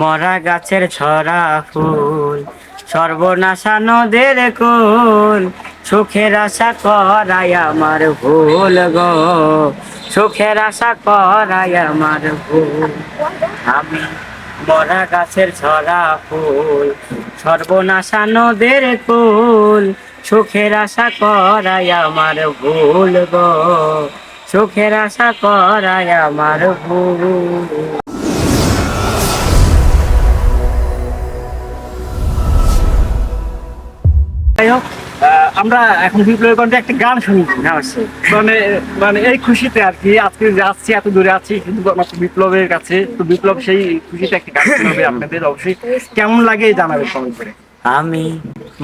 মরা গাছের ছড়া ফুল, সর্বনাশা নদের কুল। সুখের আশা করাই আমার ভুল গো, সুখের আশা করাই আমার ভুল। আমি মরা গাছের ছড়া ফুল, সর্বনাশা নদের কুল। সুখের আশা করাই আমার ভুল গো, সুখের আশা করাই আমার ভুল। আমরা এখন বিপ্লবের কণ্ঠে একটা গান শুনি। মানে মানে এই খুশিতে আর কি আজকে যে আসছি এত দূরে আছি কিন্তু বিপ্লবের কাছে তো বিপ্লব সেই খুশিতে একটা গান শোনাবে আপনাদের অবশ্যই। কেমন লাগে জানাবে কমেন্ট করে। আমি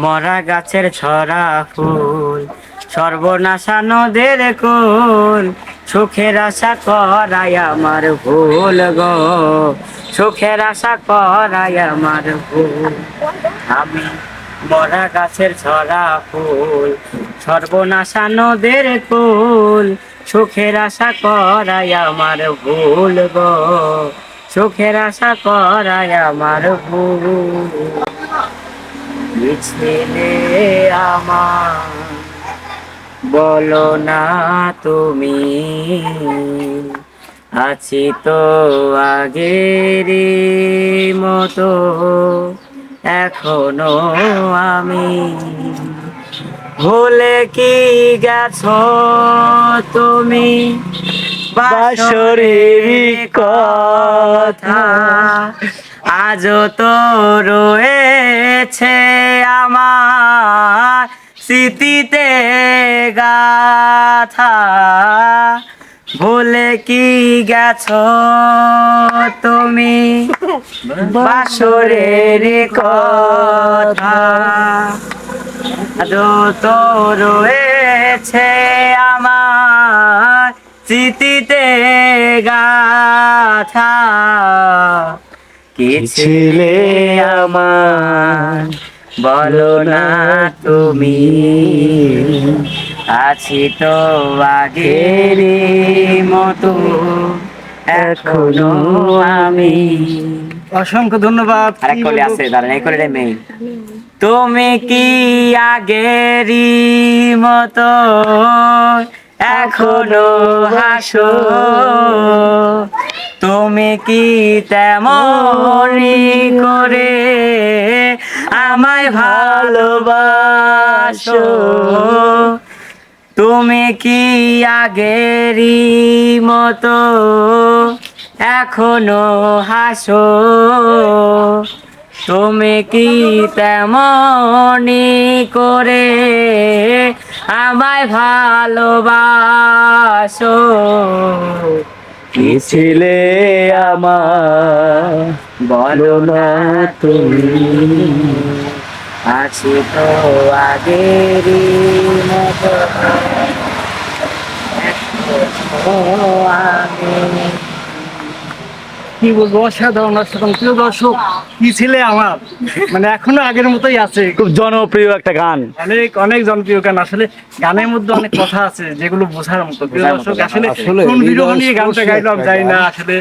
মরা গাছের ছড়া ফুল সর্বনাশা নদের কুল সুখের আশা করাই আমার ভুল গো সুখের আশা করাই আমার ভুল। আমি মরা গাছের ছড়া ফুল, সর্বনাশা নদের কুল, সুখের আশা করাই আমার ভুল গো। সুখের আশা করাই আমার ভুল। ছেলে আমার বলো না তুমি, আছি তো আগের মতো। এখনও আমি ভুলে কি গেছো তুমি? বাসরের কথা আজও তো রয়েছে আমার স্মৃতিতে গাথা। ভুলে কি গেছ তুমি? বাসরের কথা। তো রয়েছে আমার স্মৃতিতে গাথা। কি ছিলে আমার? বলো না তুমি। আছি তো আগের মতো এখনও আমি। অসংখ্য ধন্যবাদ। আরেক কলে আছে দাঁড়ান এই কলে মেইন তুমি কি আগেরই মতো এখনও হাসো? তুমি কি তেমনি করে আমায় ভালোবাসো? তুমি কি আগেরই মতো এখনও হাসো? তুমি কি তেমনি করে আমায় ভালোবাসো? কি ছিলে আমার? বলো না তুমি। আছি তো আগেরই মতো। কি বলব? অসাধারণ অসাধারণ। প্রিয় দর্শক কি ছিলে আমার? মানে এখনও আগের মতোই আছে। খুব জনপ্রিয় একটা গান। অনেক অনেক জনপ্রিয় গান। আসলে গানের মধ্যে অনেক কথা আছে যেগুলো বোঝার মতো। প্রিয় দর্শক আসলে কোন বিরহ হৃদয় নিয়ে গানটা গাইলাম জানি না। আসলে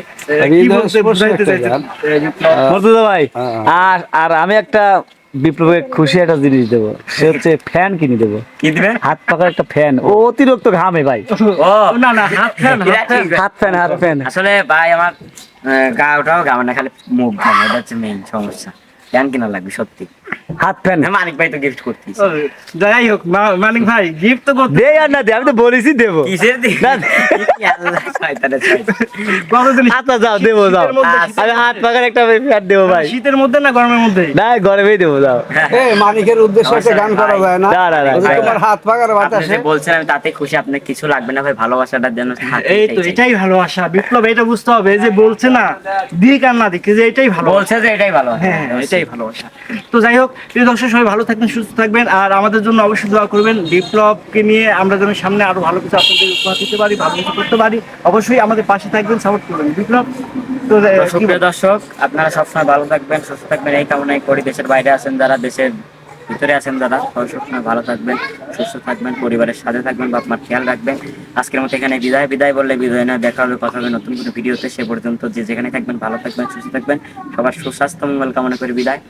কি বলতে বুঝাইতে ভাই হ্যাঁ। আর আর আমি একটা বিপ্লবে খুশি একটা জিনিস দেবো। সে হচ্ছে ফ্যান কিনে দেবো। কি দিবে? হাত পাকার একটা ফ্যান। ও অতিরিক্ত ঘামে ভাই। ও। না না হাত ফ্যান হাত ফ্যান। হাত ফ্যান আসলে ভাই আমার গা ওটাও ঘামে না খালি মুখ ঘামে এটা হচ্ছে মেইন সমস্যা। কিনা লাগবে সত্যি। হাত মানিক ভাই তো গিফট করতিস যাই হোক মানিক ভাই গিফট তো করতে দে আর না দে আমি তো বলেছি দেবো। কিসের দিক না। আল্লাহ শয়তান। আচ্ছা যাও দেবো যাও। শীতের মধ্যে- আমি হাত পাকার একটা দেবো ভাই। শীতের মধ্যে না গরমের মধ্যে? না গরমেই দেবো যাও। এ মানিকের উদ্দেশ্যে একটা গান করা যায় না? না, না, তোমার হাত পাকার বাতাসে বলছেন আমি তাতে খুশি আপনার কিছু লাগবে না ভাই ভালোবাসাটার জন্য এই তো এটাই ভালোবাসা। বিপ্লব এটা বুঝতে হবে যে বলছে না দিক আর না দিক যে এটাই ভালো বলছে যে এটাই ভালো হ্যাঁ হ্যাঁ, এটাই ভালোবাসা। তো যাই হোক প্রিয় দর্শক সবাই ভালো থাকবেন সুস্থ থাকবেন আর আমাদের জন্য অবশ্যই দোয়া করবেন। বিপ্লবকে নিয়ে আমরা যেন সামনে আরও ভালো কিছু আপনাদের উপহার দিতে পারি ভালো কিছু করতে পারি অবশ্যই আমাদের পাশে থাকবেন সাপোর্ট করবেন। বিপ্লব তো দর্শক আপনারা সবসময় ভালো থাকবেন সুস্থ থাকবেন এই কামনাই করি দেশের বাইরে আছেন যারা দেশের ভিতরে আছেন দাদা। সবসময় ভালো থাকবেন, সুস্থ থাকবেন, পরিবারের সাথে থাকবেন বা মার খেয়াল রাখবেন। আজকের মতো এখানে বিদায় বিদায় বললে বিদায় না দেখা হবে কথা হবে নতুন কোনো ভিডিওতে। সে পর্যন্ত যে যেখানে থাকবেন, ভালো থাকবেন, সুস্থ থাকবেন। সবার সুস্বাস্থ্য, মঙ্গল কামনা করে, বিদায়।